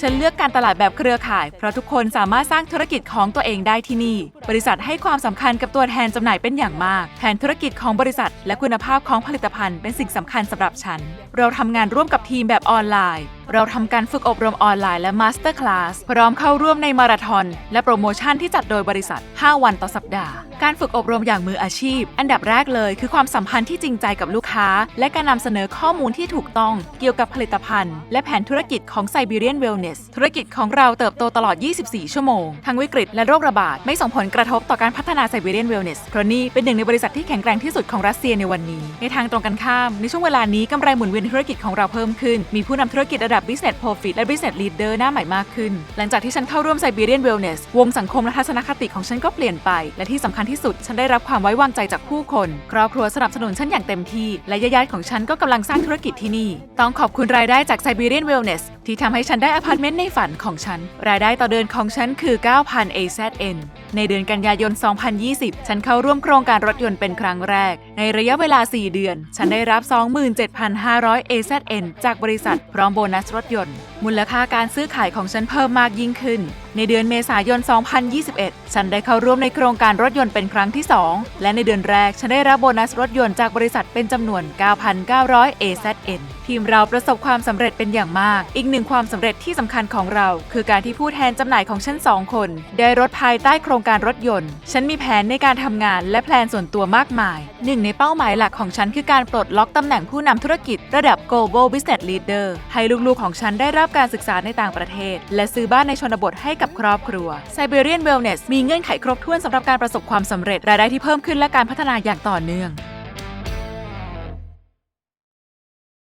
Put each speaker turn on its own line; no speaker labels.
ฉันเลือกการตลาดแบบเครือข่าย เพราะทุกคนสามารถสร้างธุรกิจของตัวเองได้ที่นี่ บริษัทให้ความสำคัญกับตัวแทนจำหน่ายเป็นอย่างมาก แผนธุรกิจของบริษัท และคุณภาพของผลิตภัณฑ์เป็นสิ่งสำคัญสำหรับฉัน เราทำงานร่วมกับทีมแบบออนไลน์ เราทำการฝึกอบรมออนไลน์และมาสเตอร์คลาสพร้อมเข้าร่วมในมาราธอนและโปรโมชั่นที่จัดโดยบริษัท 5 วันต่อสัปดาห์ การฝึกอบรมอย่างมืออาชีพ อันดับแรกเลยคือความสัมพันธ์ที่จริงใจกับลูกค้า และการนำเสนอข้อมูลที่ถูกต้องเกี่ยวกับผลิตภัณฑ์ และแผนธุรกิจของ Siberian Wellness ธุรกิจของเราเติบโตตลอด 24 ชั่วโมงทั้งวิกฤตและโรคระบาดไม่ส่งผลกระระทบต่อการพัฒนา Siberian Wellness เพราะนี่เป็นหนึ่งในบริษัทที่แข็งแกร่งที่สุดของรัสเซียในวันนี้ ในทางตรงกันข้าม ในช่วงเวลานี้กำไรหมุนเวียนธุรกิจของเราเพิ่มขึ้น มีผู้นำธุรกิจระดับ Business Profit และ Business Leader หน้าใหม่มากขึ้น หลังจากที่ฉันเข้าร่วม Siberian Wellness วงสังคมและทัศนคติของฉันก็เปลี่ยนไป และที่สำคัญที่สุดฉันได้รับความไว้วางใจจากผู้คน ครอบครัวสนับสนุนฉันอย่างเต็มที่และญาติๆของฉันก็กำลังสร้างธุรกิจที่นี่ ต้องขอบคุณรายได้จาก Siberian Wellness ที่ทำให้ฉันได้อพาร์ตเมนต์ในฝันของฉัน รายได้ต่อเดือนของฉันคือ 9,000 AZN ในเดือนกันยายน 2020 ฉันเข้าร่วมโครงการรถยนต์เป็นครั้งแรก ในระยะเวลา 4 เดือน ฉันได้รับ 27,500 AZN จากบริษัทพร้อมโบนัสรถยนต์ มูลค่าการซื้อขายของฉันเพิ่มมากยิ่งขึ้นในเดือนเมษายน 2021 ฉันได้เข้าร่วมในโครงการรถยนต์เป็นครั้งที่ 2 และในเดือนแรก ฉันได้รับโบนัสรถยนต์จากบริษัทเป็นจำนวน 9,900 AZN ทีมเราประสบความสำเร็จเป็นอย่างมาก อีกหนึ่งความสำเร็จที่สำคัญของเรา คือการที่ผู้แทนจำหน่ายของฉันสองคน ได้รถภายใต้โครงการรถยนต์ ฉันมีแผนในการทำงานและแพลนส่วนตัวมากมาย หนึ่งในเป้าหมายหลักของฉันคือการปลดล็อกตำแหน่งผู้นำธุรกิจระดับ global business leader ให้ลูกๆของฉันได้รับการศึกษาในต่างประเทศ และซื้อบ้านในชนบทให้กับครอบครัว Siberian Wellness มีเงื่อนไขครบถ้วนสำหรับการประสบความสำเร็จรายได้ที่เพิ่มขึ้นและการพัฒนาอย่างต่อเนื่อง